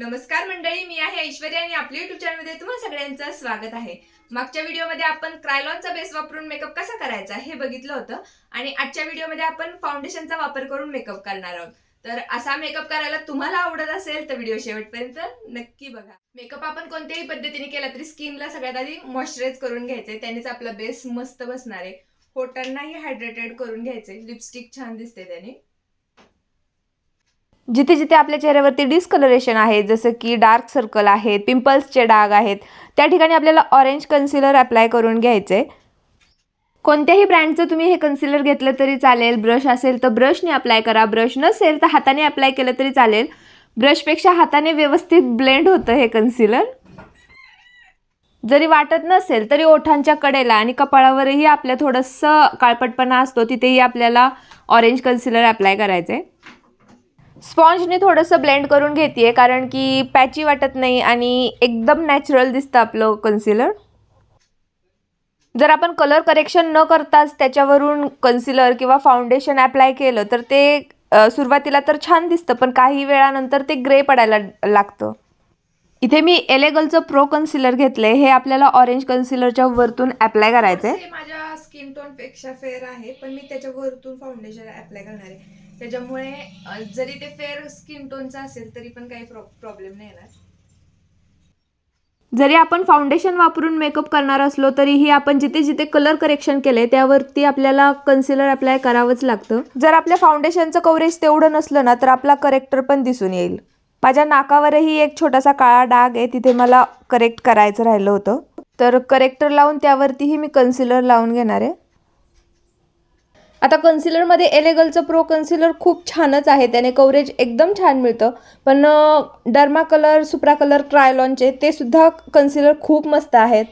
नमस्कार मंडळी मी आहे ऐश्वर्या आणि आपल्या युट्यूब चॅनलमध्ये तुम्हा सगळ्यांचं स्वागत आहे. मागच्या व्हिडिओमध्ये आपण क्रायलॉनचा बेस वापरून मेकअप कसा करायचा हे बघितलं होतं आणि आजच्या व्हिडिओमध्ये आपण फाउंडेशनचा वापर करून मेकअप करणार आहोत. तर असा मेकअप करायला तुम्हाला आवडत असेल तर व्हिडिओ शेवटपर्यंत नक्की बघा. मेकअप आपण कोणत्याही पद्धतीने केला तरी स्किनला सगळ्यात आधी मॉइश्चराईज करून घ्यायचंय. त्यानेच आपला बेस मस्त बसणार आहे. होटांनाही हायड्रेटेड करून घ्यायचे लिपस्टिक छान दिसते त्याने. जिथे जिथे आपल्या चेहऱ्यावरती डिस्कलरेशन आहे जसं की डार्क सर्कल आहेत पिंपल्सचे डाग आहेत त्या ठिकाणी आपल्याला ऑरेंज कन्सिलर अप्लाय करून घ्यायचं. आहे कोणत्याही ब्रँडचं तुम्ही हे कन्सिलर घेतलं तरी चालेल ब्रश असेल तर ब्रशने अप्लाय करा ब्रश नसेल तर हाताने अप्लाय केलं तरी चालेल. ब्रशपेक्षा हाताने व्यवस्थित ब्लेंड होतं हे कन्सिलर जरी वाटत नसेल तरी ओठांच्या कडेला आणि कपाळावरही आपल्या थोडंसं काळपटपणा असतो तिथेही आपल्याला ऑरेंज कन्सिलर अप्लाय करायचं. आहे स्पॉन्जने थोडंसं ब्लेंड करून घेते कारण की पॅची वाटत नाही आणि एकदम नॅचरल दिसतं आपलं कन्सिलर जर आपण कलर करेक्शन न करताच त्याच्यावरून कन्सिलर किंवा फाउंडेशन अप्लाय केलं तर ते सुरुवातीला तर छान दिसतं पण काही वेळानंतर ते ग्रे पडायला लागतं. इथे मी एलेगलचं प्रो कन्सिलर घेतलंय. हे आपल्याला ऑरेंज कन्सिलरच्या वरतून अप्लाय करायचं आहे माझ्या स्किन टोनपेक्षा फेअर आहे पण मी त्याच्या वरतून फाउंडेशन अप्लाय करणार आहे. त्याच्यामुळे जरी ते फेअर स्किन टोनचं असेल तरी पण काही प्रॉब्लेम नाही येणार. जरी आपण फाउंडेशन वापरून मेकअप करणार असलो तरीही आपण जिथे जिथे कलर करेक्शन केले त्यावरती आपल्याला कन्सिलर अप्लाय करावंच लागतं. जर आपल्या फाउंडेशनचं कव्हरेज तेवढं नसलं ना तर आपला करेक्टर पण दिसून येईल. माझ्या नाकावरही एक छोटासा काळा डाग आहे तिथे मला करेक्ट करायचं राहिलं होतं. तर करेक्टर लावून त्यावरतीही मी कन्सिलर लावून घेणार आहे. आता कन्सिलरमध्ये एलेगलचं प्रो कन्सिलर खूप छानच आहे. त्याने कवरेज एकदम छान मिळतं. पण डर्मा कलर सुप्रा कलर क्रायलॉनचे ते सुद्धा कन्सिलर खूप मस्त आहेत.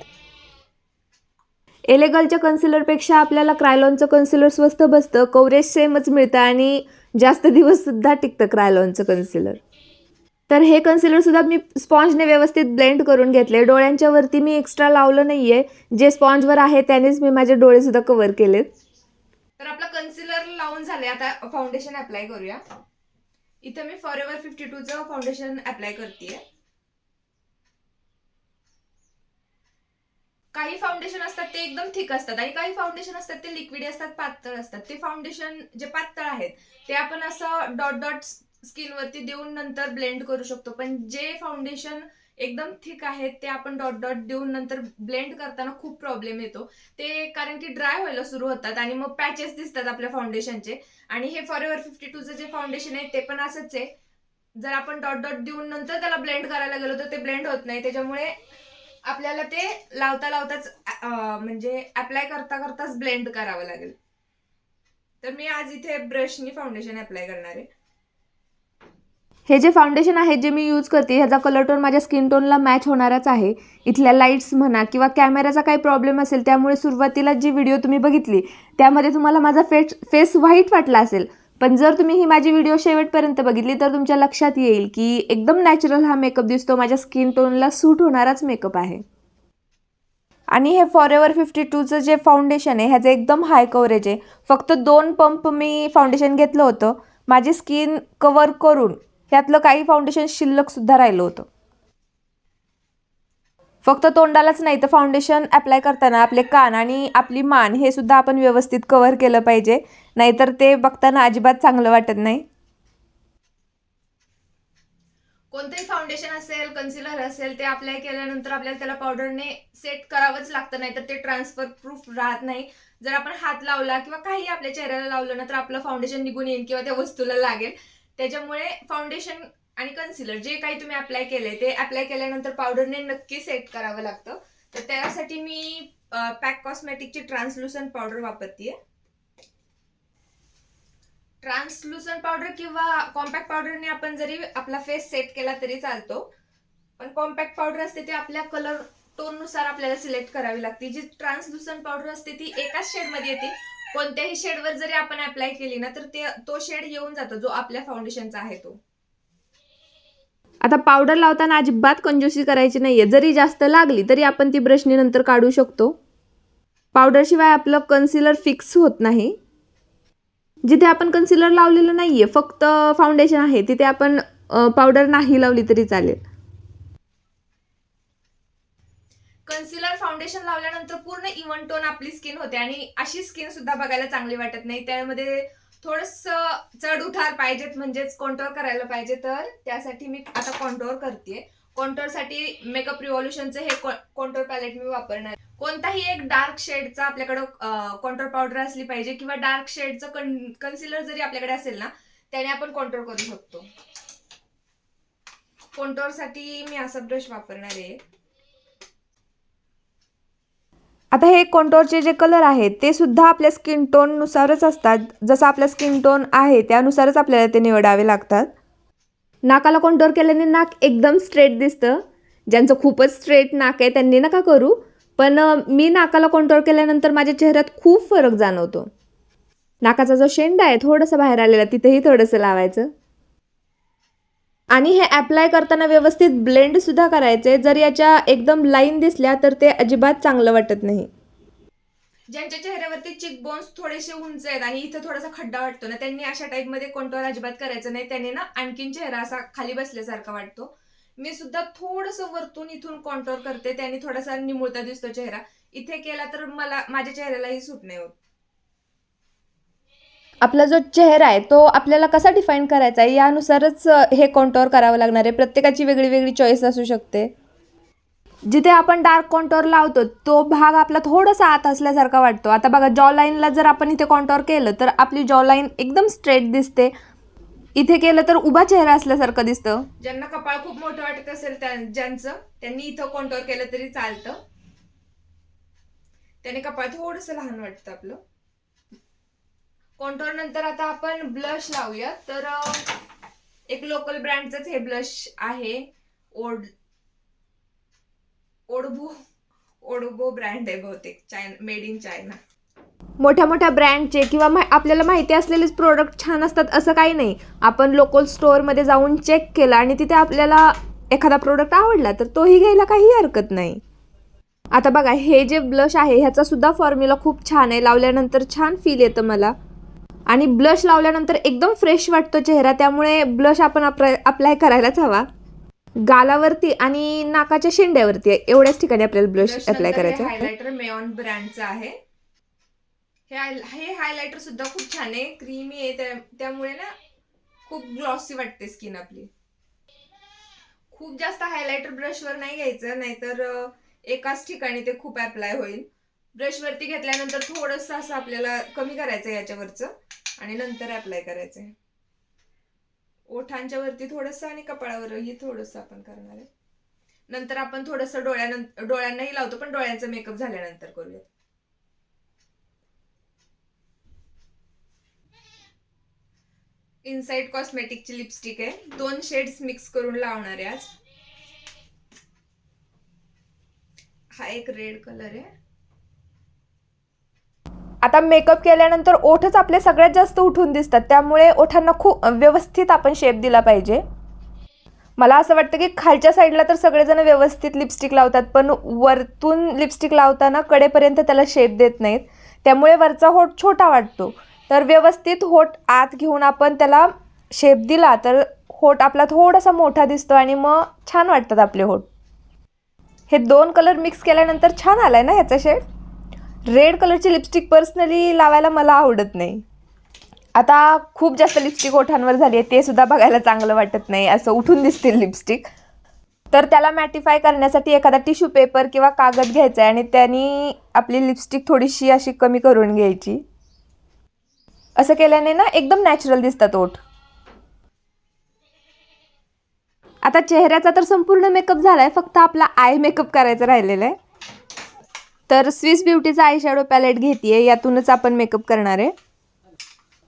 एलेगलच्या कन्सिलरपेक्षा आपल्याला क्रायलॉनचं कन्सिलर स्वस्त बसतं. कवरेज सेमच मिळतं आणि जास्त दिवससुद्धा टिकतं क्रायलॉनचं कन्सिलर तर हे कन्सिलरसुद्धा मी स्पॉन्जने व्यवस्थित ब्लेंड करून घेतले. डोळ्यांच्या वरती मी एक्स्ट्रा लावलं नाही आहे जे स्पॉन्जवर आहे त्यानेच मी माझे डोळेसुद्धा कवर केलेत. तर आपलं कन्सिलर लावून झाले आता फाउंडेशन अप्लाय करूया. इथं मी फॉर एव्हर फिफ्टी टूचं फाउंडेशन अप्लाय करते काही फाउंडेशन असतात ते एकदम थिक असतात आणि काही फाउंडेशन असतात ते लिक्विड असतात पातळ असतात. ते फाउंडेशन जे पातळ आहेत ते आपण असं डॉट डॉट स्किनवरती देऊन नंतर ब्लेंड करू शकतो. पण जे फाउंडेशन एकदम थिक आहेत ते आपण डॉट डॉट देऊन नंतर ब्लेंड करताना खूप प्रॉब्लेम येतो. ते कारण की ड्राय व्हायला सुरू होतात आणि मग पॅचेस दिसतात आपल्या फाउंडेशनचे आणि हे फॉर एव्हर फिफ्टी टूचं जे फाउंडेशन आहे ते पण असंच आहे. जर आपण डॉट डॉट देऊन नंतर त्याला ब्लेंड करायला गेलो तर ते ब्लेंड होत नाही. त्याच्यामुळे आपल्याला ते लावता लावताच म्हणजे अप्लाय करता करताच ब्लेंड करावं लागेल. तर मी आज इथे ब्रशनी फाउंडेशन अप्लाय करणार आहे. हे जे फाउंडेशन आहे जे मी यूज करते ह्याचा कलर टोन माझ्या स्किन टोनला मॅच होणारच आहे. इथल्या लाईट्स म्हणा किंवा कॅमेराचा काही प्रॉब्लेम असेल त्यामुळे सुरुवातीला जी व्हिडिओ तुम्ही बघितली त्यामध्ये तुम्हाला माझा फेस फेस व्हाईट वाटला असेल. पण जर तुम्ही ही माझी व्हिडिओ शेवटपर्यंत बघितली तर तुमच्या लक्षात येईल की एकदम नॅचरल हा मेकअप दिसतो. माझ्या स्किन टोनला सूट होणाराच मेकअप आहे. आणि हे फॉर एव्हर फिफ्टी टूचं जे फाउंडेशन आहे ह्याचं एकदम हाय कव्हरेज आहे. फक्त दोन पंप मी फाउंडेशन घेतलं होतं. माझी स्किन कवर करून ह्यातलं काही फाउंडेशन शिल्लकसुद्धा राहिलं होतं. फक्त तोंडालाच नाही तर फाउंडेशन अप्लाय करताना आपले कान आणि आपली मान हे सुद्धा आपण व्यवस्थित कव्हर केलं पाहिजे. नाहीतर ते बघताना अजिबात चांगलं वाटत नाही. कोणतंही फाउंडेशन असेल कन्सिलर असेल ते अप्लाय केल्यानंतर आपल्याला त्याला पावडरने सेट करावंच लागतं नाही तर ते ट्रान्सफर प्रूफ राहत नाही. जर आपण हात लावला किंवा काही आपल्या चेहऱ्याला लावलं ना तर आपलं फाउंडेशन निघून येईल किंवा त्या वस्तूला लागेल. त्याच्यामुळे फाउंडेशन आणि कन्सिलर जे काही तुम्ही अप्लाय केले ते अप्लाय केल्यानंतर पावडरने नक्की सेट करावं लागतं. तर त्यासाठी मी पॅक कॉस्मेटिकची ट्रान्सलुसन पावडर वापरते ट्रान्सलुसन पावडर किंवा कॉम्पॅक्ट पावडरने आपण जरी आपला फेस सेट केला तरी चालतो. पण कॉम्पॅक्ट पावडर असते ती आपल्या कलर टोननुसार आपल्याला सिलेक्ट करावी लागते. जी ट्रान्सलुसन पावडर असते ती एकाच शेडमध्ये येते. कोणत्याही शेडवर जरी आपण अप्लाय केली ना तर ते तो शेड येऊन जातो जो आपल्या फाउंडेशनचा आहे तो. आता पावडर लावताना अजिबात कंजूसी करायची नाहीये. जरी जास्त लागली तरी आपण ती ब्रशने नंतर काढू शकतो. पावडरशिवाय आपलं कन्सिलर फिक्स होत नाही. जिथे आपण कन्सिलर लावलेलं नाहीये फक्त फाउंडेशन आहे तिथे आपण पावडर नाही लावली तरी चालेल कन्सिलर फाउंडेशन लावल्यानंतर पूर्ण इव्हन टोन आपली स्किन होते आणि अशी स्किन सुद्धा बघायला चांगली वाटत नाही. त्यामध्ये थोडस चढ उठार पाहिजेत म्हणजेच कॉन्टोर करायला पाहिजे तर त्यासाठी मी आता कॉन्टोर करते कॉन्टोरसाठी मेकअप रिव्हॉल्युशनचे हे कॉन्टोर पॅलेट मी वापरणार. कोणताही एक डार्क शेडचा आपल्याकडं कॉन्टोर पावडर असली पाहिजे किंवा डार्क शेडचं कन्सिलर जरी आपल्याकडे असेल ना त्याने आपण कॉन्टोर करू शकतो. कॉन्टोरसाठी मी असा ब्रश वापरणार आहे. आता हे कॉन्टोरचे जे कलर आहेत ते सुद्धा आपल्या स्किन टोननुसारच असतात. जसं आपल्या स्किन टोन आहे त्यानुसारच आपल्याला ते निवडावे लागतात. नाकाला कॉन्टोर केल्याने नाक एकदम स्ट्रेट दिसतं. ज्यांचं खूपच स्ट्रेट नाक आहे त्यांनी नका करू. पण मी नाकाला कॉन्टोर केल्यानंतर माझ्या चेहऱ्यात खूप फरक जाणवतो. नाकाचा जो शेंडा आहे थोडंसं बाहेर आलेला तिथेही थोडंसं लावायचं. आणि हे अप्लाय करताना व्यवस्थित ब्लेंडसुद्धा करायचे. जर याच्या एकदम लाईन दिसल्या तर ते अजिबात चांगलं वाटत नाही. ज्यांच्या चेहऱ्यावरती चिक बोन्स थोडेसे उंच आहेत आणि इथं थोडासा खड्डा वाटतो ना त्यांनी अशा टाइपमध्ये कोणतं अजिबात करायचं नाही. त्याने ना आणखीन चेहरा असा खाली बसल्यासारखा वाटतो. मी सुद्धा थोडस वरतून इथून कॉन्टोर करते. त्याने थोडासा निमुळता दिसतो चेहरा. इथे केला तर मला माझ्या चेहऱ्यालाही सूट नाही होत. आपला जो चेहरा आहे तो आपल्याला कसा डिफाईन करायचा आहे? यानुसारच हे कॉन्टोर करावं लागणार आहे. प्रत्येकाची वेगळी वेगळी चॉईस असू शकते. जिथे आपण डार्क कॉन्टोर लावतो तो भाग आपला थोडासा आत असल्यासारखा वाटतो. आता बघा जॉ लाईनला जर आपण इथे कॉन्टोर केलं तर आपली जॉ लाईन एकदम स्ट्रेट दिसते. इथे केलं तर उभा चेहरा असल्यासारखं दिसतं. ज्यांना कपाळ खूप मोठं वाटत असेल त्या- ज्यांचं त्यांनी इथं कॉन्टोर केलं तरी चालतं. त्याने कपाळ थोडस लहान वाटतं आपलं. कॉन्टोर नंतर आता आपण ब्लश लावूया तर एक लोकल ब्रँडचंच हे ब्लश आहे. ओड ओडबो ओडबो ब्रँड आहे बहुतेक चायना मेड इन चायना मोठ्या मोठ्या ब्रँडचे किंवा मा आपल्याला माहिती असलेलेच प्रोडक्ट छान असतात असं काही नाही. आपण लोकल स्टोअरमध्ये जाऊन चेक केलं आणि तिथे आपल्याला एखादा प्रोडक्ट आवडला तर तोही घ्यायला काही हरकत नाही. आता बघा हे जे ब्लश आहे ह्याचा सुद्धा फॉर्म्युला खूप छान आहे. लावल्यानंतर छान फील येतं मला. आणि ब्लश लावल्यानंतर एकदम फ्रेश वाटतो चेहरा त्यामुळे ब्लश आपण अप्लाय करायलाच हवा. गालावरती आणि नाकाच्या शेंड्यावरती एवढ्याच ठिकाणी आपल्याला ब्लश अप्लाय करायचं. हायलायटर मेऑन ब्रँडचं आहे. हे हाय- हायलायटर सुद्धा खूप छान आहे क्रीमी आहे त्या- त्यामुळे ना खूप ग्लॉसी वाटते स्किन आपली. खूप जास्त हायलायटर ब्रशवर नाही घ्यायचं नाहीतर एकाच ठिकाणी ते खूप अप्लाय होईल. ब्रशवरती घेतल्यानंतर थोडंसं असं आपल्याला कमी करायचं याच्यावरचं. आणि नंतर अप्लाय करायचंय. ओठांच्या वरती थोडंसं आणि कपाळावरही थोडंसं आपण करणार आहे. नंतर आपण थोडंसं डोळ्यानंतर डोळ्यांनाही लावतो पण डोळ्यांचा मेकअप झाल्यानंतर करूयात. इनसाइड कॉस्मेटिकची लिपस्टिक आहे. दोन शेड्स मिक्स करून लावणार आहे आज. हा एक रेड कलर आहे. आता मेकअप केल्यानंतर ओठच आपले सगळ्यात जास्त उठून दिसतात. त्यामुळे ओठांना खूप व्यवस्थित आपण शेप दिला पाहिजे. मला असं वाटतं की खालच्या साईडला तर सगळेजण व्यवस्थित लिपस्टिक लावतात पण वरतून लिपस्टिक लावताना कडेपर्यंत त्याला शेप देत नाहीत. त्यामुळे वरचा होठ छोटा वाटतो. तर व्यवस्थित होठ आत घेऊन आपण त्याला शेप दिला तर होठ आपला थोडासा मोठा दिसतो आणि मग छान वाटतात आपले होठ. हे दोन कलर मिक्स केल्यानंतर छान आला आहे ना ह्याचा शेड रेड कलरची लिपस्टिक पर्सनली लावायला मला आवडत नाही. आता खूप जास्त लिपस्टिक ओठांवर झाली आहे ते सुद्धा बघायला चांगलं वाटत नाही असं उठून दिसतील लिपस्टिक तर त्याला मॅटिफाय करण्यासाठी एखादा टिश्यू पेपर किंवा कागद घ्यायचा आहे आणि त्यांनी आपली लिपस्टिक थोडीशी अशी कमी करून घ्यायची. असं केल्याने ना एकदम नॅचरल दिसतात ओठ. आता चेहऱ्याचा तर संपूर्ण मेकअप झाला आहे फक्त आपला आय मेकअप करायचा राहिलेला आहे तर स्विस ब्युटीचा आयशॅडो पॅलेट घेते यातूनच आपण मेकअप करणार आहे.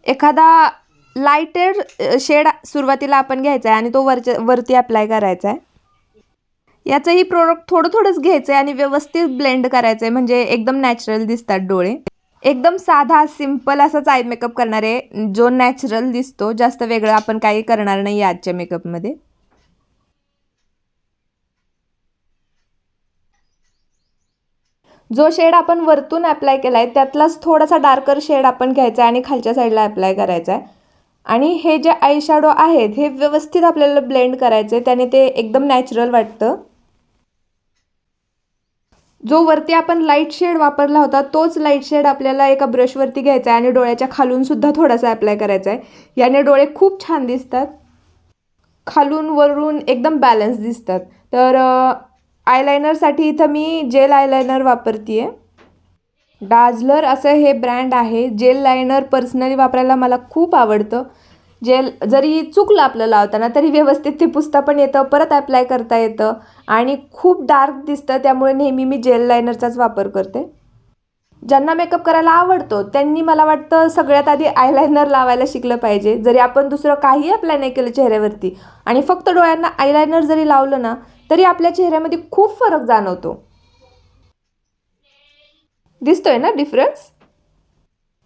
एखादा लाईटेड शेड सुरुवातीला आपण घ्यायचा आहे आणि तो वरच्या वरती अप्लाय करायचा आहे याचंही प्रोडक्ट थोडं थोडंच घ्यायचं आहे आणि व्यवस्थित ब्लेंड करायचं आहे म्हणजे एकदम नॅचरल दिसतात डोळे. एकदम साधा सिंपल असाच आय मेकअप करणार आहे जो नॅचरल दिसतो जास्त वेगळं आपण काही करणार नाही आजच्या मेकअपमध्ये जो शेड आपण वरतून अप्लाय केला आहे त्यातलाच थोडासा डार्कर शेड आपण घ्यायचा आहे आणि खालच्या साईडला अप्लाय करायचा आहे आणि हे जे आयशॅडो आहेत हे व्यवस्थित आपल्याला ब्लेंड करायचे त्याने ते एकदम नॅचरल वाटतं. जो वरती आपण लाइट शेड वापरला होता तोच लाइट शेड आपल्याला एका ब्रशवरती घ्यायचा आहे आणि डोळ्याच्या खालून सुद्धा थोडासा अप्लाय करायचा आहे याने डोळे खूप छान दिसतात. खालून वरून एकदम बॅलन्स दिसतात. तर आयलायनरसाठी इथं मी जेल आयलायनर वापरते आहे डाझलर असं हे ब्रँड आहे. जेल लायनर पर्सनली वापरायला मला खूप आवडतं. जेल जरी चुकलं आपलं लावताना तरी व्यवस्थित ते पुसता पण येतं परत ॲप्लाय करता येतं आणि खूप डार्क दिसतं त्यामुळे नेहमी मी जेल लायनरचाच वापर करते. ज्यांना मेकअप करायला आवडतो त्यांनी मला वाटतं सगळ्यात आधी आयलायनर लावायला शिकलं पाहिजे. जरी आपण दुसरं काही अप्लाय नाही केलं चेहऱ्यावरती आणि फक्त डोळ्यांना आयलायनर जरी लावलं ना तरी आपल्या चेहऱ्यामध्ये खूप फरक जाणवतो. दिसतोय ना डिफरन्स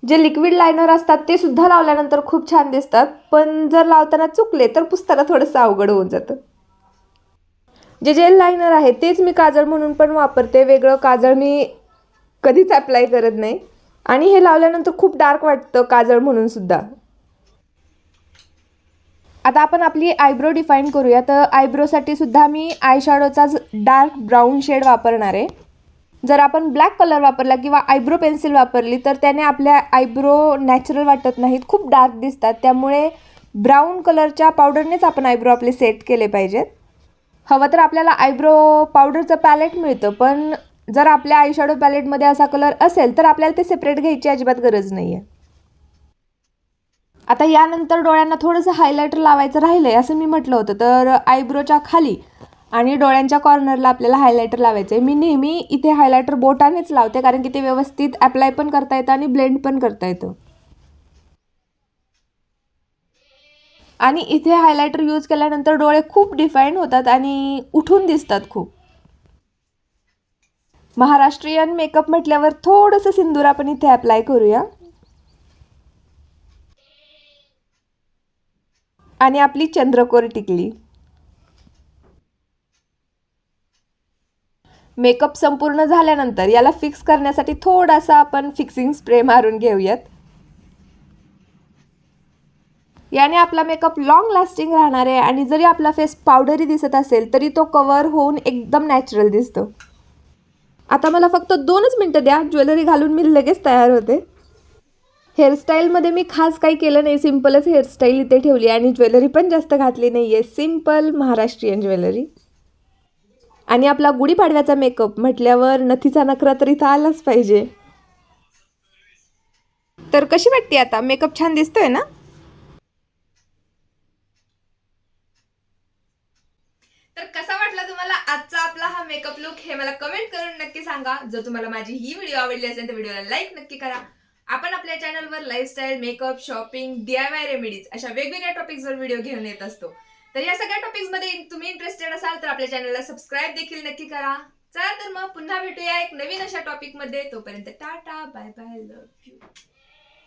जे लिक्विड लायनर असतात ते सुद्धा लावल्यानंतर खूप छान दिसतात. पण जर लावताना चुकले तर पुसताना थोडंसं अवघड होऊन जातं. जे जेल लायनर आहे तेच मी काजळ म्हणून पण वापरते. वेगळं काजळ मी कधीच अप्लाय करत नाही. आणि हे लावल्यानंतर खूप डार्क वाटतं काजळ म्हणून सुद्धा. आता आपण आपली आयब्रो डिफाईन करूया. तर आयब्रोसाठी सुद्धा मी आयशॅडोचाच डार्क ब्राऊन शेड वापरणार आहे. जर आपण ब्लॅक कलर वापरला किंवा आयब्रो पेन्सिल वापरली तर त्याने आपल्या आयब्रो नॅचरल वाटत नाहीत. खूप डार्क दिसतात. त्यामुळे ब्राऊन कलरच्या पावडरनेच आपण आयब्रो आपले सेट केले पाहिजेत. हवं तर आपल्याला आयब्रो पावडरचं पॅलेट मिळतं पण जर आपल्या आयशॅडो पॅलेटमध्ये असा कलर असेल तर आपल्याला ते सेपरेट घ्यायची अजिबात गरज नाही आहे आता यानंतर डोळ्यांना थोडंसं हायलायटर लावायचं राहिलं आहे असं मी म्हटलं होतं. तर आयब्रोच्या खाली आणि डोळ्यांच्या कॉर्नरला आपल्याला हायलायटर लावायचं आहे मी नेहमी इथे हायलायटर बोटानेच लावते कारण की ते व्यवस्थित अप्लाय पण करता येतं आणि ब्लेंड पण करता येतं. आणि इथे हायलायटर यूज केल्यानंतर डोळे खूप डिफाईन होतात आणि उठून दिसतात खूप. महाराष्ट्रीयन मेकअप म्हटल्यावर थोडंसं सिंदूर आपण इथे अप्लाय करूया. आणि आपली चंद्रकोर टिकली. मेकअप संपूर्ण झाल्यानंतर याला फिक्स करण्यासाठी थोडासा आपण फिक्सिंग स्प्रे मारून घेऊयात. याने आपला मेकअप लॉंग लास्टिंग राहणार आहे आणि जरी आपला फेस पावडरी दिसत असेल तरी तो कवर होऊन एकदम नॅचरल दिसतो. आता मला फक्त दोनच मिनटं द्या. ज्वेलरी घालून मी लगेच तयार होते. हेअरस्टाईलमध्ये मी खास काही केलं नाही. सिम्पलच हेअरस्टाईल इथे ठेवली आणि ज्वेलरी पण जास्त घातली नाही आहे सिंपल महाराष्ट्रीयन ज्वेलरी. आणि आपला गुढीपाडव्याचा मेकअप म्हटल्यावर नथीचा नखरा तर इथं आलाच पाहिजे. तर कशी वाटते आता? मेकअप छान दिसतोय ना? तर कसा वाटला तुम्हाला आजचा आपला हा मेकअप लुक हे मला कमेंट करून नक्की सांगा. जर तुम्हाला माझी ही व्हिडिओ आवडली असेल तर व्हिडिओला लाईक नक्की करा. आपण आपल्या चॅनलवर lifestyle makeup shopping DIY remedies अशा वेगवेगळ्या टॉपिक्सवर व्हिडिओ घेऊन येत असतो. तर या सगळ्या टॉपिक्समध्ये तुम्ही इंटरेस्टेड असाल तर आपल्या चॅनलला सबस्क्राईब देखील नक्की करा. चला तर मग पुन्हा भेटूया एक नवीन अशा टॉपिकमध्ये. तोपर्यंत tata bye bye love you